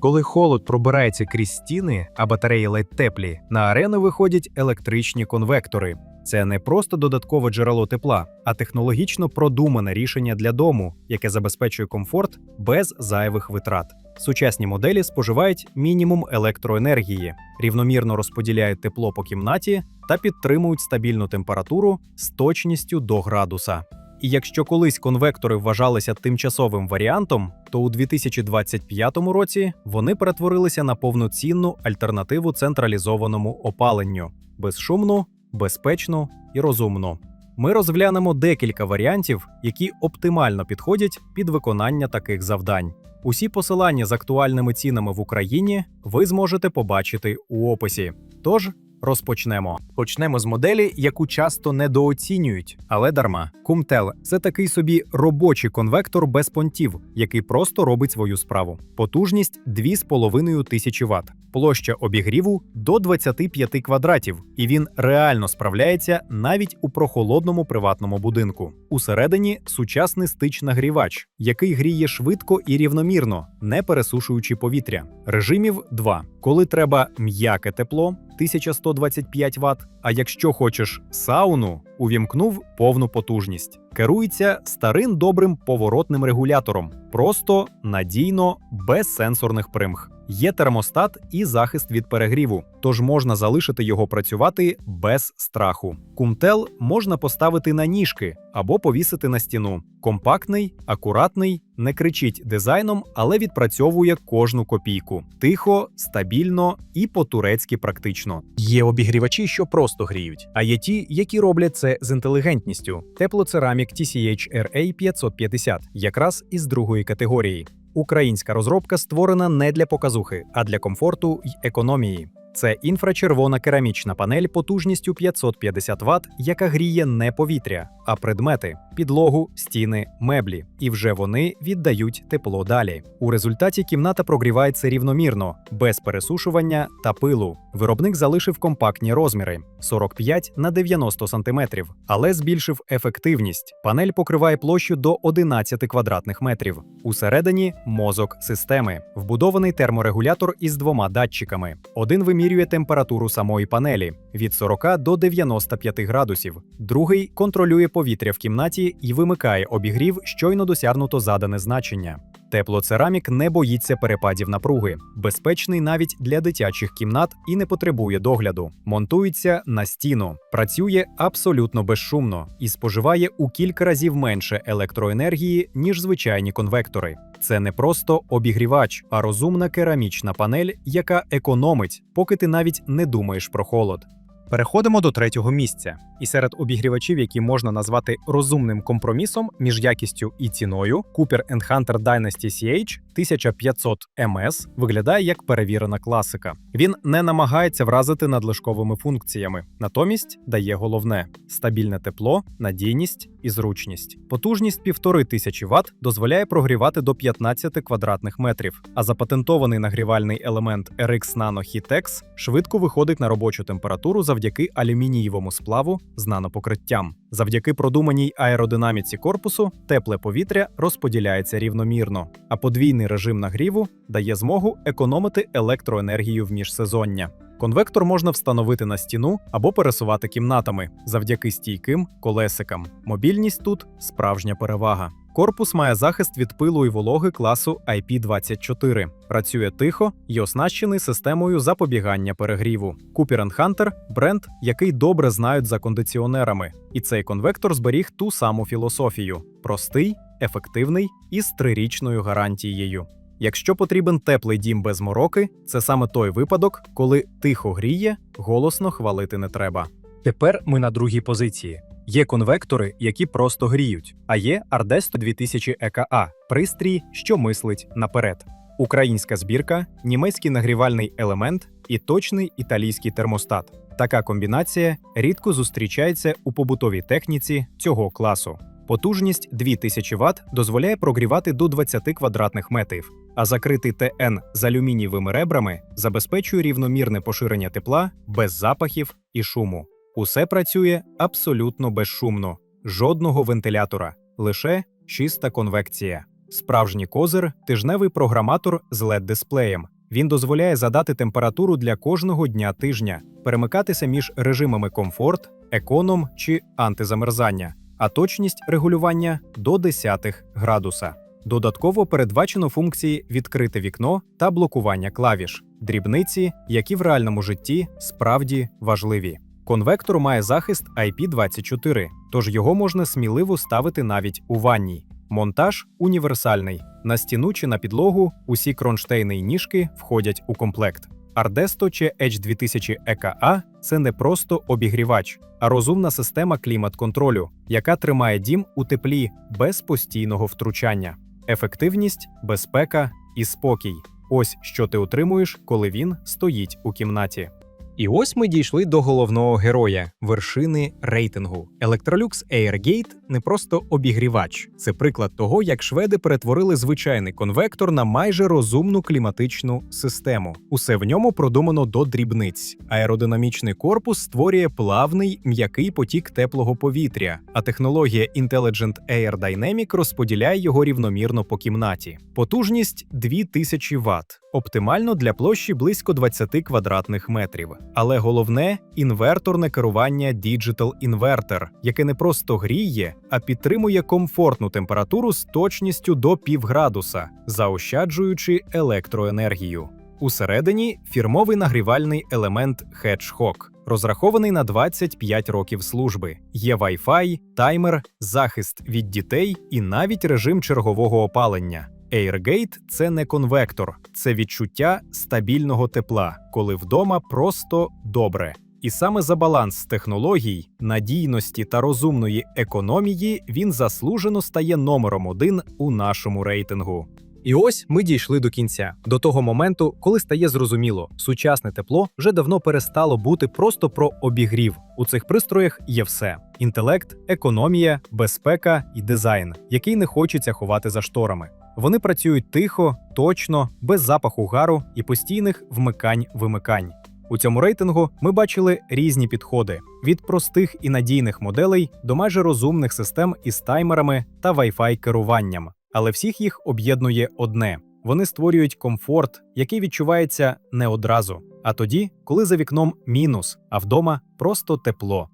Коли холод пробирається крізь стіни, а батареї ледь теплі, на арену виходять електричні конвектори. Це не просто додаткове джерело тепла, а технологічно продумане рішення для дому, яке забезпечує комфорт без зайвих витрат. Сучасні моделі споживають мінімум електроенергії, рівномірно розподіляють тепло по кімнаті та підтримують стабільну температуру з точністю до градуса. І якщо колись конвектори вважалися тимчасовим варіантом, то у 2025 році вони перетворилися на повноцінну альтернативу централізованому опаленню безшумну, безпечну і розумну. Ми розглянемо декілька варіантів, які оптимально підходять під виконання таких завдань. Усі посилання з актуальними цінами в Україні ви зможете побачити у описі. Тож розпочнемо. Почнемо з моделі, яку часто недооцінюють, але дарма. Кумтел це такий собі робочий конвектор без понтів, який просто робить свою справу. Потужність 2,5 тисячі Вт, площа обігріву до 25 квадратів, і він реально справляється навіть у прохолодному приватному будинку. Усередині сучасний стич нагрівач, який гріє швидко і рівномірно, не пересушуючи повітря. Режимів 2. Коли треба м'яке тепло 1125 Вт, а якщо хочеш сауну, увімкнув повну потужність. Керується старим добрим поворотним регулятором, просто надійно, без сенсорних примх. Є термостат і захист від перегріву, тож можна залишити його працювати без страху. Кумтел можна поставити на ніжки або повісити на стіну. Компактний, акуратний, не кричить дизайном, але відпрацьовує кожну копійку. Тихо, стабільно і по-турецьки практично. Є обігрівачі, що просто гріють, а є ті, які роблять це з інтелігентністю. Теплоцерамік TCH RA 550, якраз із другої категорії. Українська розробка створена не для показухи, а для комфорту й економії. Це інфрачервона керамічна панель потужністю 550 Вт, яка гріє не повітря, а предмети, підлогу, стіни, меблі, і вже вони віддають тепло далі. У результаті кімната прогрівається рівномірно, без пересушування та пилу. Виробник залишив компактні розміри 45 на 90 см, але збільшив ефективність. Панель покриває площу до 11 квадратних метрів. Усередині мозок системи, вбудований терморегулятор із двома датчиками. Один вимірює температуру самої панелі від 40 до 95 градусів. Другий контролює повітря в кімнаті і вимикає обігрів, щойно досягнуто задане значення. Теплоцерамік не боїться перепадів напруги, безпечний навіть для дитячих кімнат і не потребує догляду. Монтується на стіну, працює абсолютно безшумно і споживає у кілька разів менше електроенергії, ніж звичайні конвектори. Це не просто обігрівач, а розумна керамічна панель, яка економить, поки ти навіть не думаєш про холод. Переходимо до третього місця, і серед обігрівачів, які можна назвати розумним компромісом між якістю і ціною, Cooper Hunter Dynasty CH 1500 MS виглядає як перевірена класика. Він не намагається вразити надлишковими функціями, натомість дає головне: стабільне тепло, надійність і зручність. Потужність 1500 Вт дозволяє прогрівати до 15 квадратних метрів, а запатентований нагрівальний елемент RX Nano Heat-X швидко виходить на робочу температуру завдяки алюмінієвому сплаву з нанопокриттям. Завдяки продуманій аеродинаміці корпусу тепле повітря розподіляється рівномірно, а подвійний режим нагріву дає змогу економити електроенергію в міжсезоння. Конвектор можна встановити на стіну або пересувати кімнатами завдяки стійким колесикам. Мобільність тут справжня перевага. Корпус має захист від пилу і вологи класу IP24, працює тихо і оснащений системою запобігання перегріву. Cooper Hunter – бренд, який добре знають за кондиціонерами, і цей конвектор зберіг ту саму філософію: простий, ефективний і з трирічною гарантією. Якщо потрібен теплий дім без мороки, це саме той випадок, коли тихо гріє, голосно хвалити не треба. Тепер ми на другій позиції. Є конвектори, які просто гріють, а є Ardesto 2000 EKA – пристрій, що мислить наперед. Українська збірка, німецький нагрівальний елемент і точний італійський термостат. Така комбінація рідко зустрічається у побутовій техніці цього класу. Потужність 2000 Вт дозволяє прогрівати до 20 квадратних метрів, а закритий ТН з алюмінієвими ребрами забезпечує рівномірне поширення тепла без запахів і шуму. Усе працює абсолютно безшумно, жодного вентилятора, лише чиста конвекція. Справжній козир тижневий програматор з LED-дисплеєм. Він дозволяє задати температуру для кожного дня тижня, перемикатися між режимами комфорт, економ чи антизамерзання, а точність регулювання до десятих градуса. Додатково передбачено функції відкрите вікно та блокування клавіш, дрібниці, які в реальному житті справді важливі. Конвектор має захист IP24, тож його можна сміливо ставити навіть у ванній. Монтаж універсальний. На стіну чи на підлогу усі кронштейни й ніжки входять у комплект. Ardesto чи H2000 EKA – це не просто обігрівач, а розумна система клімат-контролю, яка тримає дім у теплі без постійного втручання. Ефективність, безпека і спокій ось що ти отримуєш, коли він стоїть у кімнаті. І ось ми дійшли до головного героя вершини рейтингу. Electrolux Airgate не просто обігрівач, це приклад того, як шведи перетворили звичайний конвектор на майже розумну кліматичну систему. Усе в ньому продумано до дрібниць. Аеродинамічний корпус створює плавний м'який потік теплого повітря, а технологія Intelligent Air Dynamic розподіляє його рівномірно по кімнаті. Потужність 2000 Вт. Оптимально для площі близько 20 квадратних метрів. Але головне інверторне керування Digital Inverter, яке не просто гріє, а підтримує комфортну температуру з точністю до півградуса, заощаджуючи електроенергію. Усередині фірмовий нагрівальний елемент Hedgehog, розрахований на 25 років служби. Є Wi-Fi, таймер, захист від дітей і навіть режим чергового опалення. Airgate – це не конвектор, це відчуття стабільного тепла, коли вдома просто добре. І саме за баланс технологій, надійності та розумної економії він заслужено стає номером один у нашому рейтингу. І ось ми дійшли до кінця, до того моменту, коли стає зрозуміло, сучасне тепло вже давно перестало бути просто про обігрів. У цих пристроях є все: інтелект, економія, безпека і дизайн, який не хочеться ховати за шторами. Вони працюють тихо, точно, без запаху гару і постійних вмикань-вимикань. У цьому рейтингу ми бачили різні підходи від простих і надійних моделей до майже розумних систем із таймерами та Wi-Fi керуванням. Але всіх їх об'єднує одне: вони створюють комфорт, який відчувається не одразу, а тоді, коли за вікном мінус, а вдома просто тепло.